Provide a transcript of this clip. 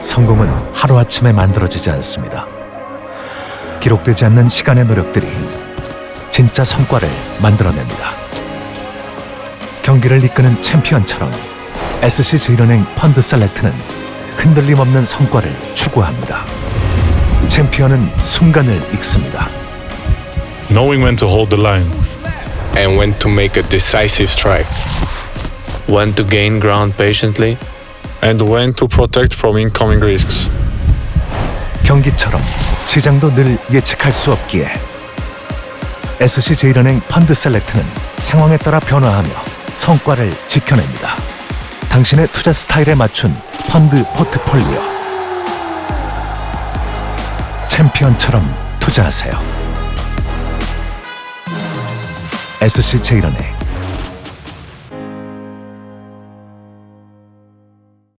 성공은 하루아침에 만들어지지 않습니다. 기록되지 않는 시간의 노력들이 진짜 성과를 만들어냅니다. 경기를 이끄는 챔피언처럼 SC 제일은행 펀드 셀렉트는 흔들림 없는 성과를 추구합니다. 챔피언은 순간을 읽습니다. knowing when to hold the line, and when to make a decisive strike. when to gain ground patiently, and when to protect from incoming risks. 경기처럼 시장도 늘 예측할 수 없기에 SC 제일은행 펀드 셀렉트는 상황에 따라 변화하며 성과를 지켜냅니다. 당신의 투자 스타일에 맞춘 펀드 포트폴리오. 챔피언처럼 투자하세요. SC 제일은행